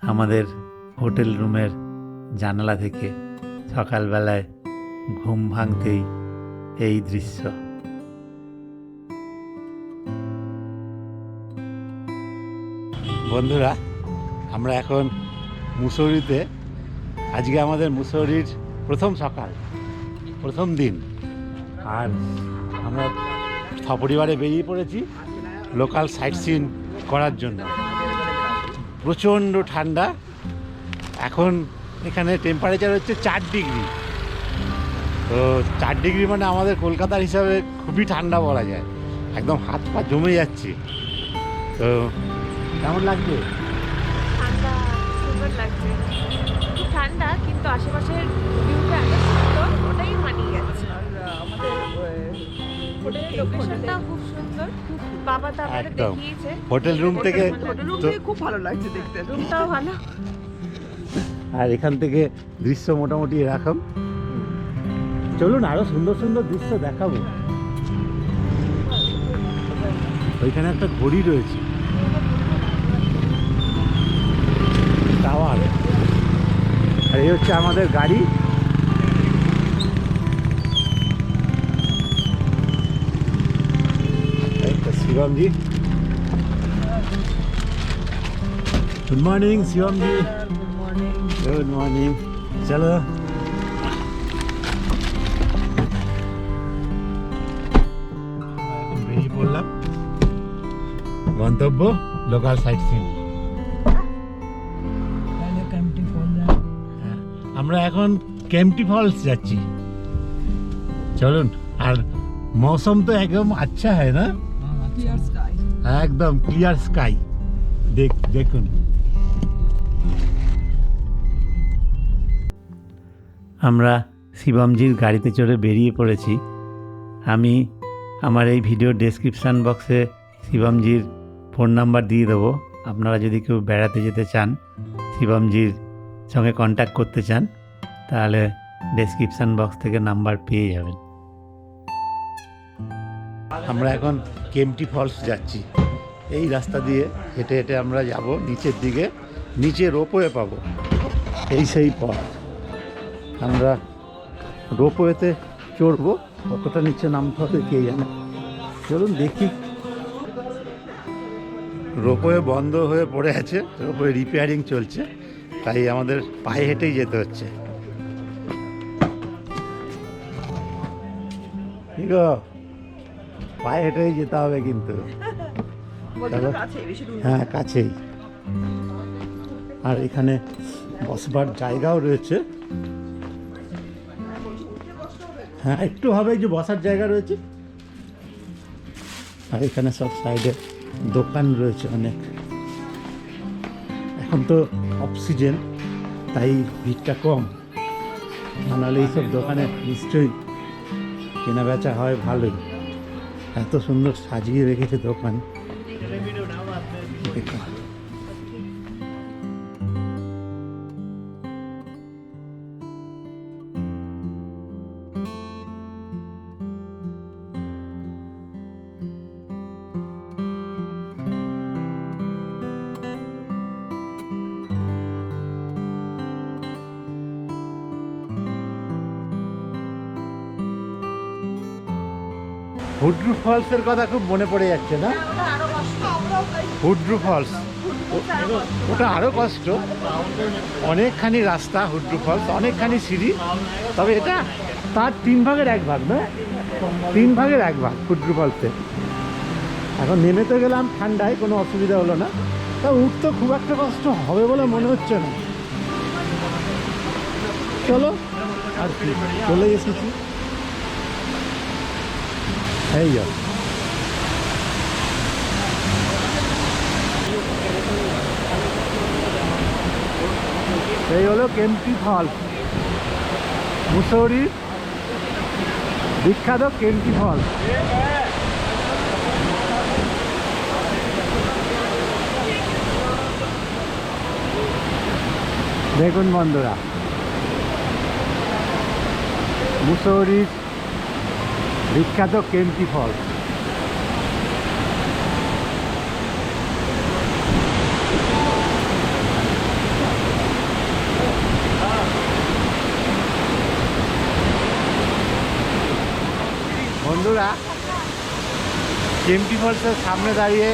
আমাদের হোটেল রুমের জানালা থেকে সকালবেলায় ঘুম ভাঙতেই এই দৃশ্য। বন্ধুরা, আমরা এখন মুসৌরিতে। আজকে আমাদের মুসৌরির প্রথম সকাল, প্রথম দিন। আর আমরা সপরিবারে বেরিয়ে পড়েছি লোকাল সাইট সিন করার জন্য। প্রচণ্ড ঠান্ডা। এখন এখানে টেম্পারেচার হচ্ছে চার ডিগ্রি তো চার ডিগ্রি মানে আমাদের কলকাতার হিসাবে খুবই ঠান্ডা বলা যায়। একদম হাত পা জমে যাচ্ছে। তো কেমন লাগছে? ঠান্ডা, সুন্দর লাগছে। ঠান্ডা, কিন্তু আশেপাশের হোটেলের লোকেশনটা খুব সুন্দর। বাবা তো আমাদের একদম। দেখিয়েছে। হোটেল রুম থেকে তো- খুব ভালো লাগছে দেখতে। রুমটাও ভালো। আর এখান থেকে দৃশ্য মোটামুটি এরকম। চলুন আরও সুন্দর সুন্দর দৃশ্য দেখাবো। ওইখানে একটা ঘড়ি রয়েছে। টাওয়ার। আর এই হচ্ছে আমাদের গাড়ি। Shivamji good morning Shivamji good morning চলো এখন বেরিয়ে পড়লাম গন্তব্য লোকাল সাইট সিন আমরা এখন কেমটি ফলস যাচ্ছি। চলুন, আর মৌসুম তো একদম আচ্ছা হয় না। একদম ক্লিয়ার স্কাই দেখ, দেখুন। আমরা শিবমজির গাড়িতে চড়ে বেরিয়ে পড়েছি। আমি আমার এই ভিডিও ডেসক্রিপশান বক্সে শিবমজির ফোন নাম্বার দিয়ে দেবো। আপনারা যদি কেউ বেড়াতে যেতে চান, শিবমজির সঙ্গে কন্ট্যাক্ট করতে চান, তাহলে ডেসক্রিপশান বক্স থেকে নাম্বার পেয়ে যাবেন। আমরা এখন কেমটি ফলস যাচ্ছি। এই রাস্তা দিয়ে হেঁটে হেঁটে আমরা যাব নিচের দিকে। নিচে রোপওয়ে পাবো। এই সেই পথ। আমরা রোপওয়েতে চড়বো। কতটা নিচে নামতে হবে কে জানে। চলুন দেখি। রোপওয়ে বন্ধ হয়ে পড়ে আছে। রোপওয়ে রিপেয়ারিং চলছে। তাই আমাদের পায়ে হেঁটেই যেতে হচ্ছে। কি গো? পায়ে হেঁটেই যেতে হবে কিন্তু। হ্যাঁ কাছেই। আর এখানে বসবার জায়গাও রয়েছে। হ্যাঁ একটু হবে যে বসার জায়গা রয়েছে। আর এখানে সব সাইডে দোকান রয়েছে অনেক। এখন তো অক্সিজেন তাই ভিড়টা কম। নাহলে এইসব দোকানে নিশ্চয়ই কেনা বেচা হয় ভালোই। এত সুন্দর সাজিয়ে রেখেছে দোকান। হুড্রু ফলসের কথা খুব মনে পড়ে যাচ্ছে, না? হুড্রু ফলস। ওটা আরও কষ্ট। অনেকখানি রাস্তা, হুড্রু ফলস, অনেকখানি সিঁড়ি। তবে এটা তার তিন ভাগের এক ভাগ, না? তিন ভাগের এক ভাগ হুড্রু ফলসের। এখন নেমে তো গেলাম ঠান্ডায়, কোনো অসুবিধা হলো না। তা উঠতে খুব একটা কষ্ট হবে বলে মনে হচ্ছে না। চলো, আর কি, চলে এসেছি। এই যা এই হলো কেমটি ফলস মুসৌরির বিখ্যাত কেমটি ফলস দেখুন বন্ধুরা মুসৌরির বিখ্যাত কেমটি ফল। বন্ধুরা কেমটি ফলসের সামনে দাঁড়িয়ে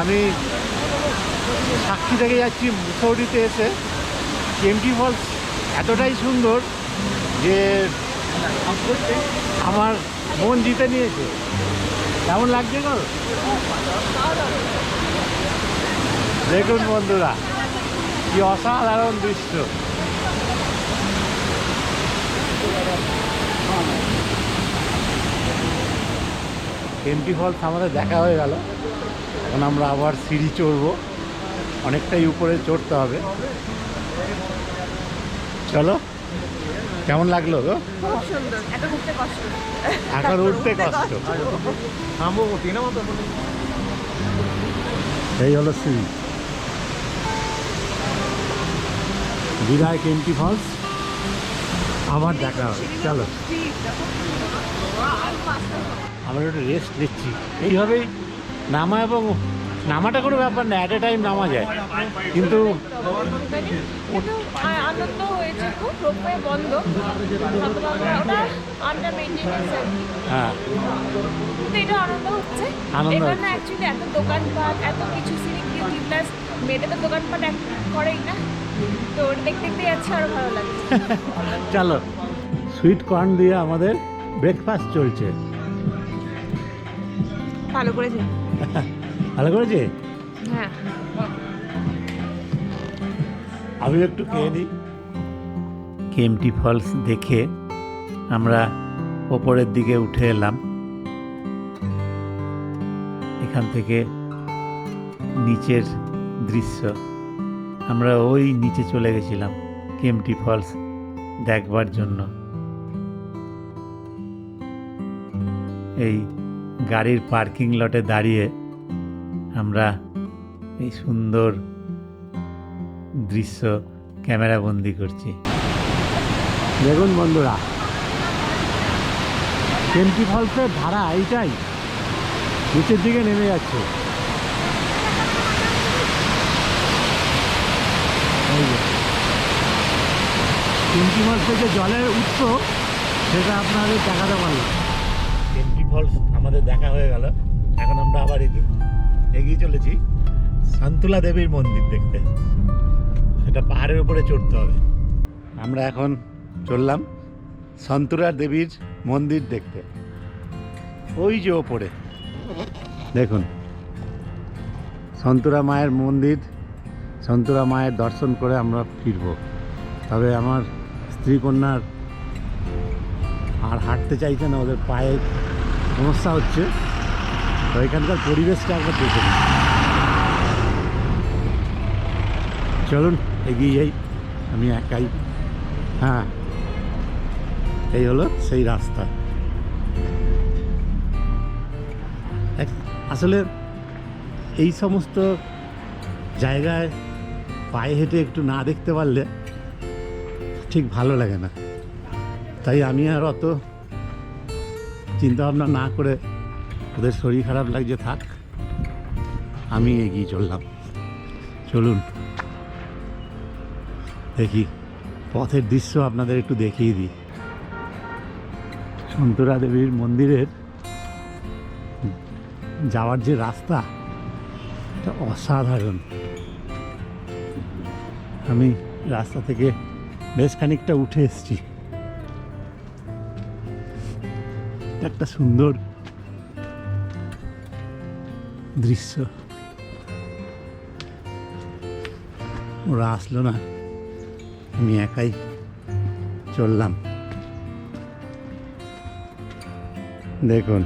আমি সাক্ষী থেকে যাচ্ছি মুসৌরিতে এসে। কেমটি ফলস এতটাই সুন্দর যে আমার মন জিতে নিয়েছে। কেমন লাগছে গো? দেখুন বন্ধুরা, কি অসাধারণ দৃশ্য। এমটি ফলস আমাদের দেখা হয়ে গেল। এখন আমরা আবার সিঁড়ি চড়বো। অনেকটাই উপরে চড়তে হবে। চলো। কেমন লাগল খুব সুন্দর ঘুরতে কষ্ট। এখন উঠতে কষ্ট। এই হলো সিঁড়ি বিদায় কেমটি ফলস। আবার দেখা হবে। চলো। আমরা একটু রেস্ট নিচ্ছি। এইভাবেই নামা এবং নামাটা কোনো ব্যাপার না অ্যাট এ টাইম নামা যায়। কিন্তু আনন্দ হয়েছে খুব রোপওয়ে বন্ধ। আন্ডার হ্যাঁ। কিন্তু এটা আনন্দ হচ্ছে। অ্যাকচুয়ালি এত দোকানপাট এত কিছু প্লাস মেয়েটা তো দোকানপাট এক করেই না। তো ওটা দেখতে দেখতে যাচ্ছে আরও ভালো লাগছে। চলো সুইট কর্ন দিয়ে আমাদের ব্রেকফাস্ট চলছে। ভালো করেছে। ভালো করেছে? হ্যাঁ। আমি একটু খেয়ে নিই। কেমটি ফলস দেখে আমরা ওপরের দিকে উঠে এলাম। এখান থেকে নিচের দৃশ্য। আমরা ওই নিচে চলে গেছিলাম কেমটি ফলস দেখবার জন্য। এই গাড়ির পার্কিং লটে দাঁড়িয়ে আমরা এই সুন্দর দৃশ্য ক্যামেরা বন্দি করছি দেখুন বন্ধুরা কেমটি ফলসের ধারা এইটাই নিচের দিকে নেমে যাচ্ছে। কেমটি ফলসের যে জলের উৎস সেটা আপনাদের দেখাতে পারলাম কেমটি ফলস আমাদের দেখা হয়ে গেল এখন আমরা আবার এগিয়ে এগিয়ে চলেছি। শান্তুলা দেবীর মন্দির দেখতে। সেটা পাহাড়ের উপরে চড়তে হবে। আমরা এখন চললাম সন্তুরা দেবীর মন্দির দেখতে। ওই যে ওপরে। দেখুন। সন্তুরা মায়ের মন্দির সন্তুরা মায়ের দর্শন করে আমরা ফিরব। তবে আমার স্ত্রী কন্যার আর হাঁটতে চাইছে না, ওদের পায়ে সমস্যা হচ্ছে। তো এখানকার পরিবেশটা একবার দেখে নিই। চলুন, এগিয়ে যাই। আমি একাই। হ্যাঁ এই হলো সেই রাস্তা। আসলে এই সমস্ত জায়গায় পায়ে হেঁটে একটু না দেখতে পারলে ঠিক ভালো লাগে না। তাই আমি আর অত চিন্তাভাবনা না করে ওদের শরীর খারাপ লাগছে, থাক। আমি এগিয়ে চললাম। চলুন। দেখি, পথের দৃশ্য আপনাদের একটু দেখিয়ে দিই। সন্তরা দেবীর মন্দিরের যাওয়ার যে রাস্তা, এটা অসাধারণ। আমি রাস্তা থেকে বেশ খানিকটা উঠে এসেছি। একটা সুন্দর দৃশ্য। ওরা আসলো না। আমি একাই চললাম। দেখুন।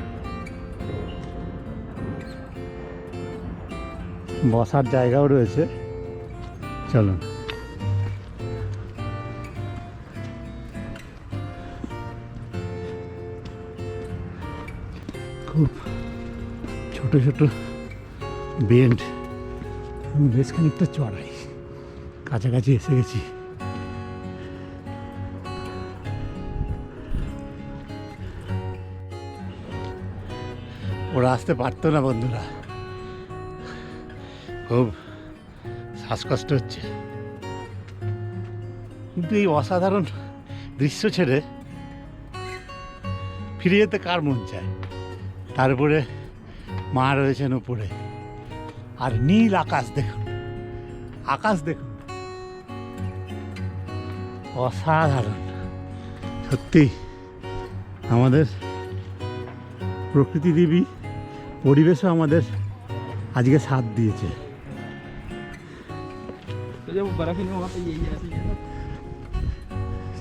বসার জায়গাও রয়েছে। চলুন। খুব ছোট ছোট বেন্ড। আমি বেশ খানিকটা চড়াই। কাছাকাছি এসে গেছি। ওরা আসতে পারতো না বন্ধুরা। খুব শ্বাসকষ্ট হচ্ছে। কিন্তু এই অসাধারণ দৃশ্য ছেড়ে ফিরে যেতে কার মন চায়? তারপরে মা রয়েছেন উপরে। আর নীল আকাশ দেখুন। আকাশ দেখুন। অসাধারণ। সত্যি, আমাদের প্রকৃতি দেবী পরিবেশও আমাদের আজকে সাথ দিয়েছে।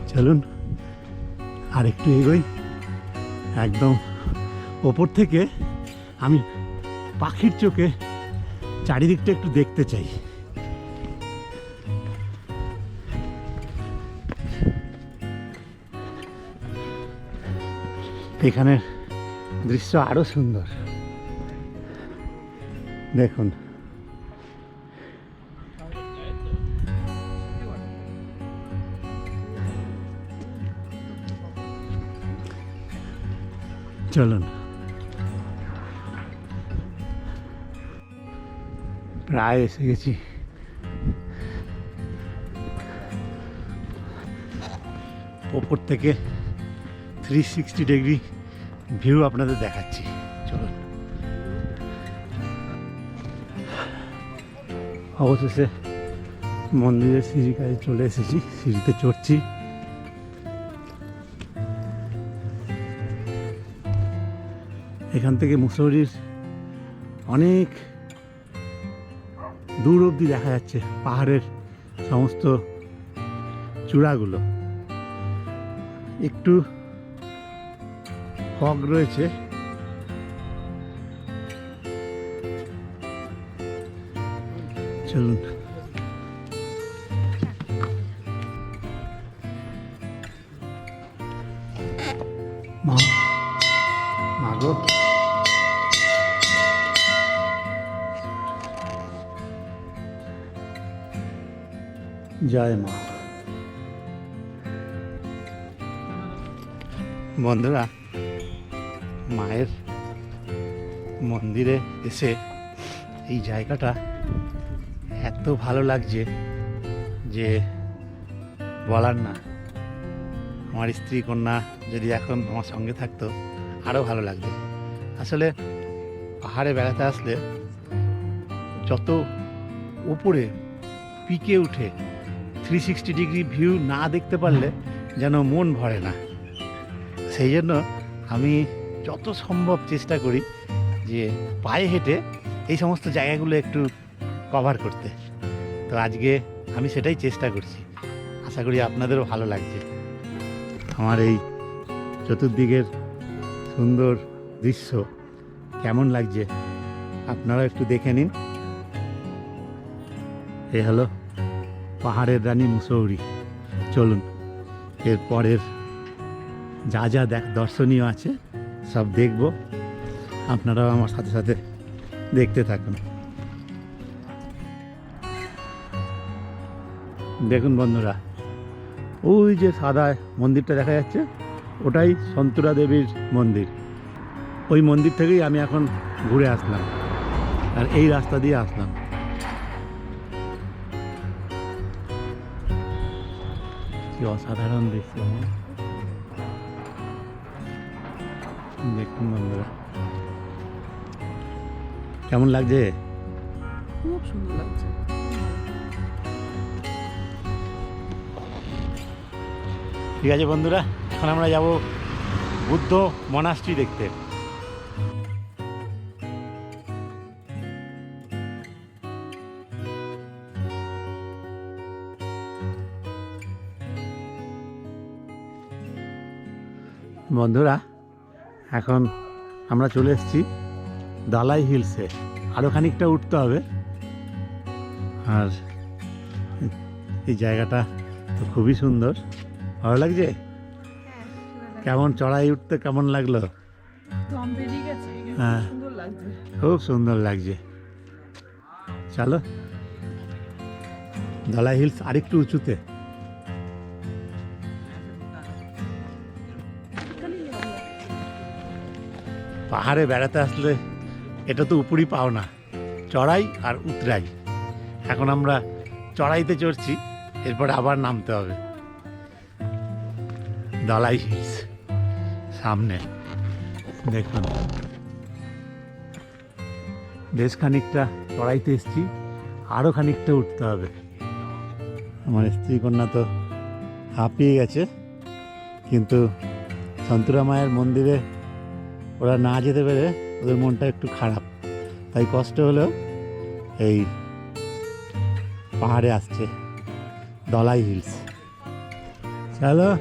চলুন আর একটু এগোই। একদম ওপর থেকে আমি পাখির চোখে চারিদিকটা একটু দেখতে চাই। এখানের দৃশ্য আরও সুন্দর। দেখুন। চলুন। প্রায় এসে গেছি। ওপর থেকে থ্রি সিক্সটি ডিগ্রি ভিউ আপনাদের দেখাচ্ছি। চলুন। অবশেষে মন্দিরের সিঁড়ি কাছে চলে এসেছি, সিঁড়িতে চড়ছি। এখান থেকে মুসৌরির অনেক দূর অব্দি দেখা যাচ্ছে পাহাড়ের সমস্ত চূড়াগুলো। একটু ফগ রয়েছে। চলুন। জয় মা বন্ধুরা মায়ের মন্দিরে এসে এই জায়গাটা এত ভালো লাগছে যে বলার না। আমার স্ত্রী কন্যা যদি এখন আমার সঙ্গে থাকতো আরও ভালো লাগতো। আসলে পাহাড়ে বেড়াতে আসলে যত উপরে পিকে উঠে থ্রি সিক্সটি ডিগ্রি ভিউ না দেখতে পারলে যেন মন ভরে না। সেই জন্য আমি যত সম্ভব চেষ্টা করি যে পায়ে হেঁটে এই সমস্ত জায়গাগুলো একটু কভার করতে। তো আজকে আমি সেটাই চেষ্টা করছি। আশা করি আপনাদেরও ভালো লাগছে। আমার এই চতুর্দিকের সুন্দর দৃশ্য কেমন লাগছে আপনারা একটু দেখে নিন। এ হলো পাহাড়ের রানী মুসৌরি। চলুন, এর পরের যা যা দেখ, দর্শনীয় আছে, সব দেখব। আপনারাও আমার সাথে সাথে দেখতে থাকুন। দেখুন বন্ধুরা, ওই যে সাদা মন্দিরটা দেখা যাচ্ছে, ওটাই সন্তুরা দেবীর মন্দির। ওই মন্দির থেকেই আমি এখন ঘুরে আসলাম, আর এই রাস্তা দিয়ে আসলাম। কি অসাধারণ দৃশ্য হ্যাঁ? দেখুন বন্ধুরা। কেমন লাগছে? খুব সুন্দর লাগছে। ঠিক আছে বন্ধুরা এখন আমরা যাব বুদ্ধ মনাস্ট্রি দেখতে। বন্ধুরা, এখন আমরা চলে এসেছি দালাই হিলসে। আরও খানিকটা উঠতে হবে। আর এই জায়গাটা তো খুবই সুন্দর। ভালো লাগছে? কেমন চড়াই উঠতে কেমন লাগল? হ্যাঁ। খুব সুন্দর লাগছে। চলো। ধলাই হিলস আরেকটু উঁচুতে। পাহাড়ে বেড়াতে আসলে এটা তো উপরই পাও না চড়াই আর উতরাই। এখন আমরা চড়াইতে চড়ছি, এরপর আবার নামতে হবে। দলাই হিলস, সামনে, দেখুন। বেশ খানিকটা চড়াইতে এসছি আরও খানিকটা উঠতে হবে। আমার স্ত্রী কন্যা তো হাঁপিয়ে গেছে, কিন্তু সন্তুরা মায়ের মন্দিরে ওরা না যেতে পেরে ওদের মনটা একটু খারাপ। তাই কষ্ট হলেও এই পাহাড়ে আসছে দলাই হিলস। চলো।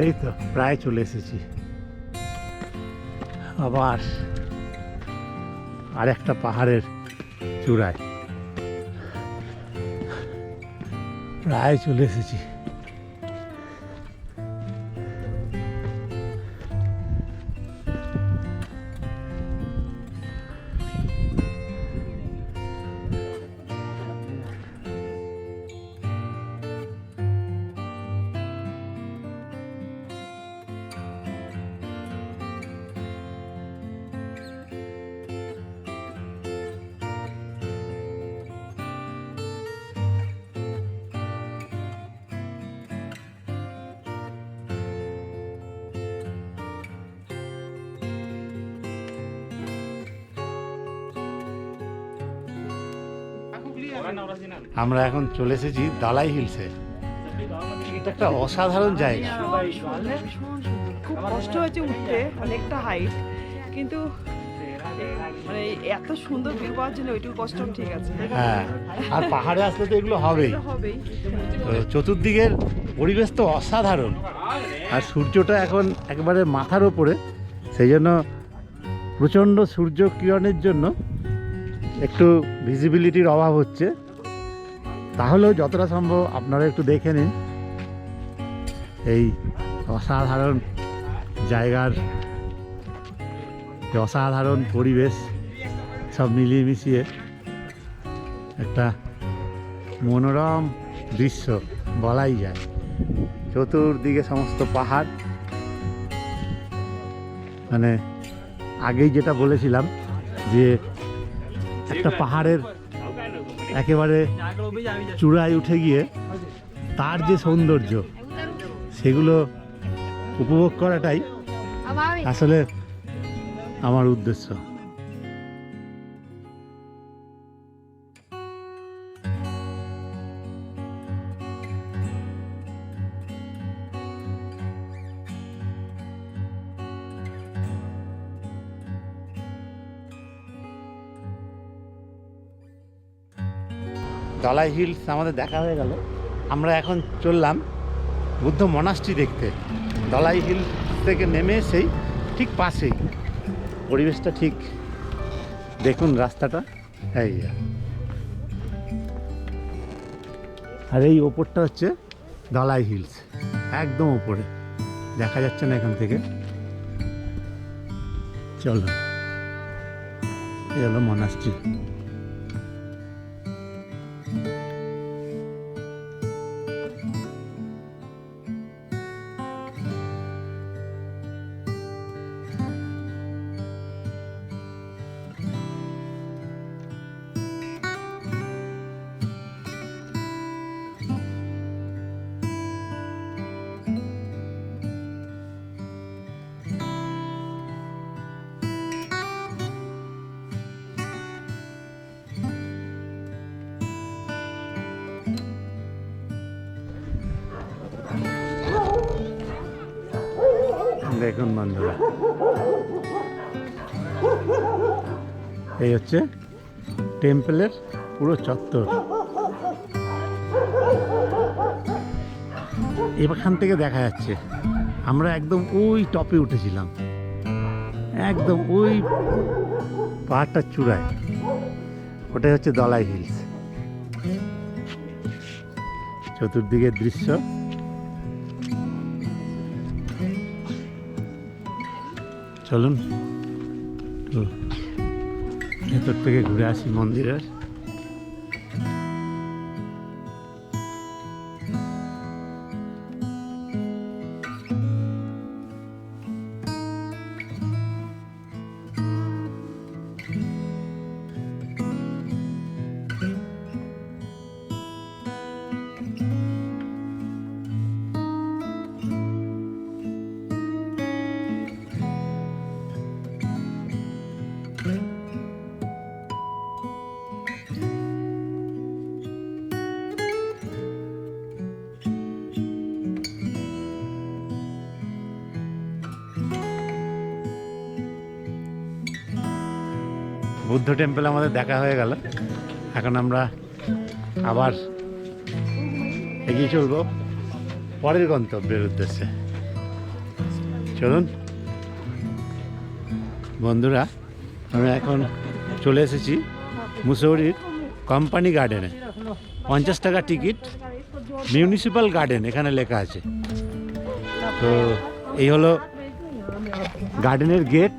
এই তো, প্রায় চলে এসেছি। আবার আর একটা পাহাড়ের চূড়ায়। প্রায় চলে এসেছি। আমরা এখন চলে এসেছি দালাই হিলসে। এটা একটা অসাধারণ জায়গা। খুব কষ্ট হয়েছে উঠতে অনেকটা হাইট কিন্তু মানে এত সুন্দর ভিউ পাওয়ার জন্য ওইটুকু কষ্ট ঠিক আছে। হ্যাঁ আর পাহাড়ে আসলে তো এগুলো হবেই। চতুর্দিকের পরিবেশ তো অসাধারণ। আর সূর্যটা এখন একেবারে মাথার ওপরে সেই জন্য প্রচণ্ড সূর্য কিরণের জন্য একটু ভিজিবিলিটির অভাব হচ্ছে। তাহলেও যতটা সম্ভব আপনারা একটু দেখে নিন। এই অসাধারণ জায়গার অসাধারণ পরিবেশ সব মিলিয়ে মিশিয়ে একটা মনোরম দৃশ্য বলাই যায়। চতুর্দিকে সমস্ত পাহাড়। মানে আগেই যেটা বলেছিলাম যে একটা পাহাড়ের একেবারে চূড়ায় উঠে গিয়ে তার যে সৌন্দর্য সেগুলো উপভোগ করাটাই আসলে আমার উদ্দেশ্য। দলাই হিলস আমাদের দেখা হয়ে গেল। আমরা এখন চললাম বুদ্ধ মনাস্ট্রি দেখতে। দলাই হিল থেকে নেমে এসেই ঠিক পাশেই। পরিবেশটা ঠিক। দেখুন রাস্তাটা। এই আর এই ওপরটা হচ্ছে দলাই হিলস। একদম ওপরে। দেখা যাচ্ছে না এখান থেকে। চলো এই হলো মনাস্ট্রি। দেখুন বন্ধুরা এই হচ্ছে টেম্পলের পুরো চত্বর। এখান থেকে দেখা যাচ্ছে, আমরা একদম ওই টপে উঠেছিলাম। একদম ওই পাহাড়টার চূড়ায়। ওটাই হচ্ছে দলাই হিলস। চতুর্দিকের দৃশ্য। চলুন। তো ভেতর থেকে ঘুরে আসি মন্দিরের। বুদ্ধ টেম্পল আমাদের দেখা হয়ে গেল। এখন আমরা আবার এগিয়ে চলবো পরের গন্তব্যের উদ্দেশ্যে। চলুন। বন্ধুরা, আমরা এখন চলে এসেছি মুসৌরির কোম্পানি গার্ডেনে। পঞ্চাশ টাকা টিকিট, মিউনিসিপ্যাল গার্ডেন, এখানে লেখা আছে। তো এই হলো গার্ডেনের গেট।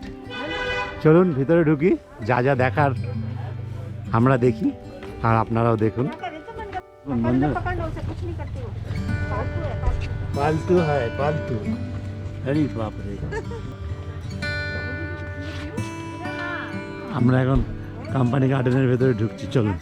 চলুন ভিতরে ঢুকি যা যা দেখার আমরা দেখি আর আপনারাও দেখুন। পালতু হয় পালতু। আরে বাপরে। আমরা এখন কোম্পানি গার্ডেনের ভেতরে ঢুকছি চলুন।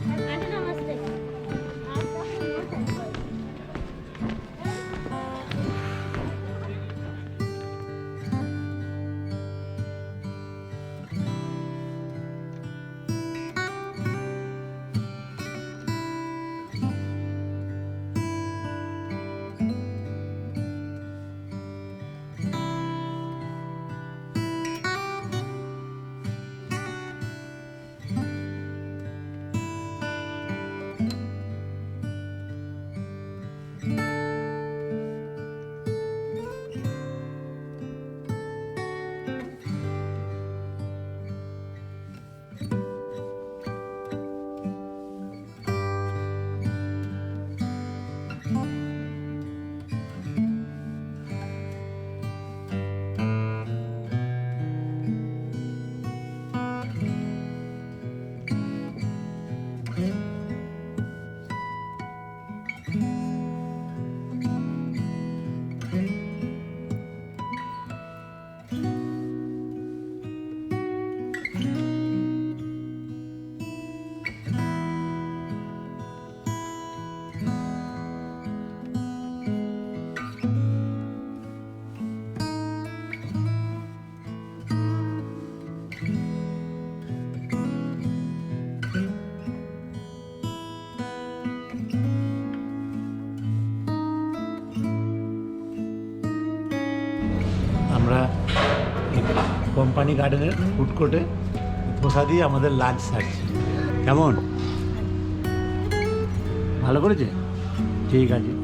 কোম্পানি গার্ডেনের ফুড কোর্টে দিয়ে আমাদের লাঞ্চ সারছি। কেমন? ভালো করেছে? ঠিক আছে।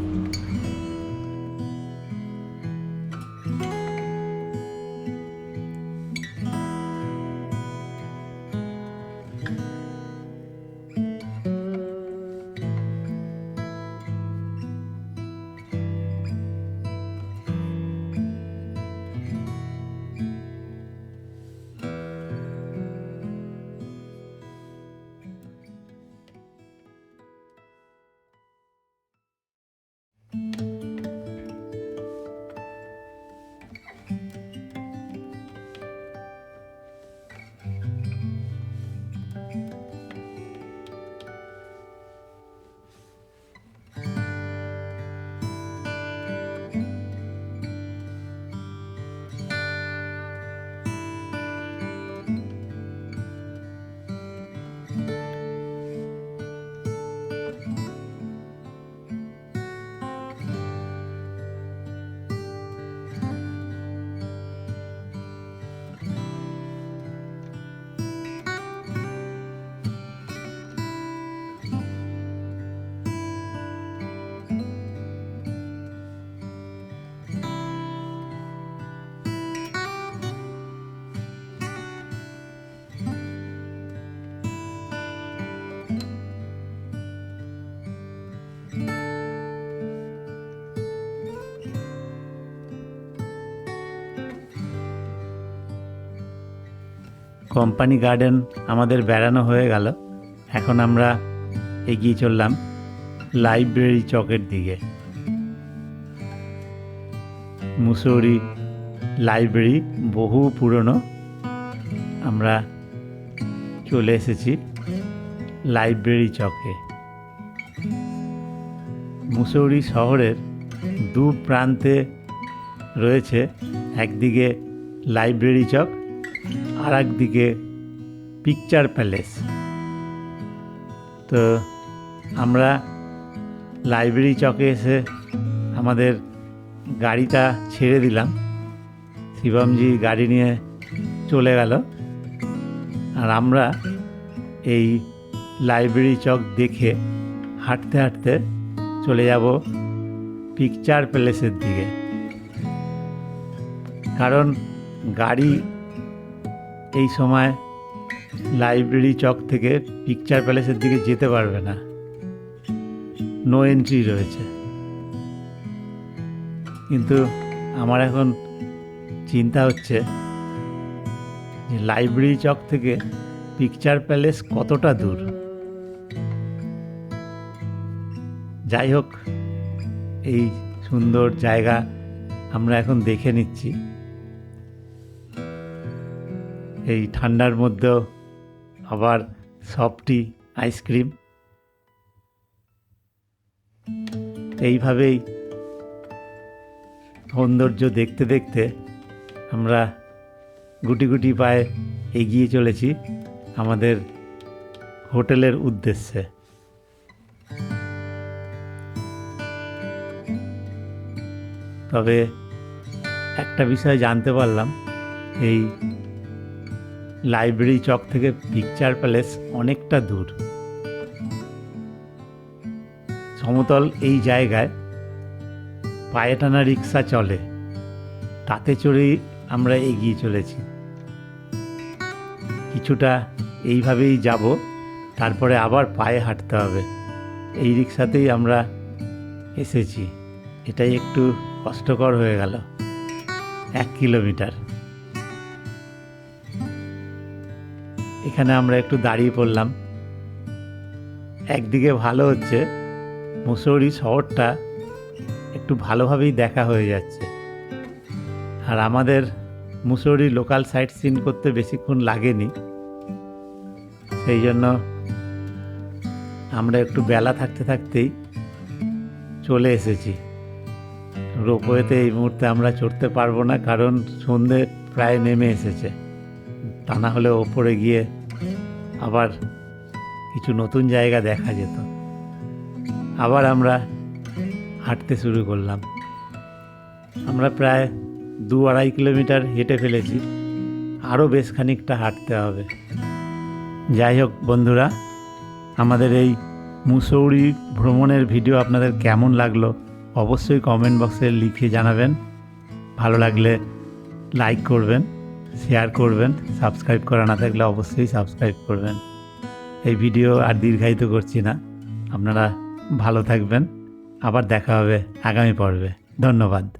কোম্পানি গার্ডেন আমাদের বেড়ানো হয়ে গেল। এখন আমরা এগিয়ে চললাম লাইব্রেরি চকের দিকে। মুসৌরি লাইব্রেরি বহু পুরনো। আমরা চলে এসেছি লাইব্রেরি চকে। মুসৌরি শহরের দু প্রান্তে রয়েছে একদিকে লাইব্রেরি চক আর একদিকে পিকচার প্যালেস তো আমরা লাইব্রেরি চকে এসে আমাদের গাড়িটা ছেড়ে দিলাম। শিবমজি গাড়ি নিয়ে চলে গেল। আর আমরা এই লাইব্রেরি চক দেখে হাঁটতে হাঁটতে চলে যাব পিকচার প্যালেসের দিকে। কারণ গাড়ি এই সময় লাইব্রেরি চক থেকে পিকচার প্যালেসের দিকে যেতে পারবে না। নো এন্ট্রি রয়েছে। কিন্তু আমার এখন চিন্তা হচ্ছে যে লাইব্রেরি চক থেকে পিকচার প্যালেস কতটা দূর। যাই হোক, এই সুন্দর জায়গা আমরা এখন দেখে নিচ্ছি। এই ঠান্ডার মধ্যেও আবার সফটি আইসক্রিম। এইভাবেই সৌন্দর্য দেখতে দেখতে আমরা গুটি গুটি পায়ে এগিয়ে চলেছি আমাদের হোটেলের উদ্দেশ্যে। তবে একটা বিষয় জানতে পারলাম, এই লাইব্রেরি চক থেকে পিকচার প্যালেস অনেকটা দূর। সমতল এই জায়গায় পায়ে টানা রিক্সা চলে। তাতে চড়েই আমরা এগিয়ে চলেছি। কিছুটা এইভাবেই যাব, তারপরে আবার পায়ে হাঁটতে হবে। এই রিক্সাতেই আমরা এসেছি। এটাই একটু কষ্টকর হয়ে গেল। এক কিলোমিটার। এখানে আমরা একটু দাঁড়িয়ে পড়লাম। একদিকে ভালো হচ্ছে, মুসৌরি শহরটা একটু ভালোভাবেই দেখা হয়ে যাচ্ছে। আর আমাদের মুসৌরি লোকাল সাইট সিন করতে বেশিক্ষণ লাগেনি। সেই জন্য আমরা একটু বেলা থাকতে থাকতেই চলে এসেছি। রোপওয়েতে এই মুহূর্তে আমরা চড়তে পারব না, কারণ সন্ধে প্রায় নেমে এসেছে। তা না হলে ওপরে গিয়ে আবার কিছু নতুন জায়গা দেখা যেত। আবার আমরা হাঁটতে শুরু করলাম। আমরা প্রায় দু আড়াই কিলোমিটার হেঁটে ফেলেছি। আরও বেশ খানিকটা হাঁটতে হবে। যাই হোক বন্ধুরা, আমাদের এই মুসৌরি ভ্রমণের ভিডিও আপনাদের কেমন লাগল অবশ্যই কমেন্ট বক্সে লিখে জানাবেন। ভালো লাগলে লাইক করবেন। শেয়ার করবেন সাবস্ক্রাইব করা না থাকলে অবশ্যই সাবস্ক্রাইব করবেন। এই ভিডিও আর দীর্ঘায়িত করছি না। আপনারা ভালো থাকবেন। আবার দেখা হবে আগামী পর্বে। ধন্যবাদ।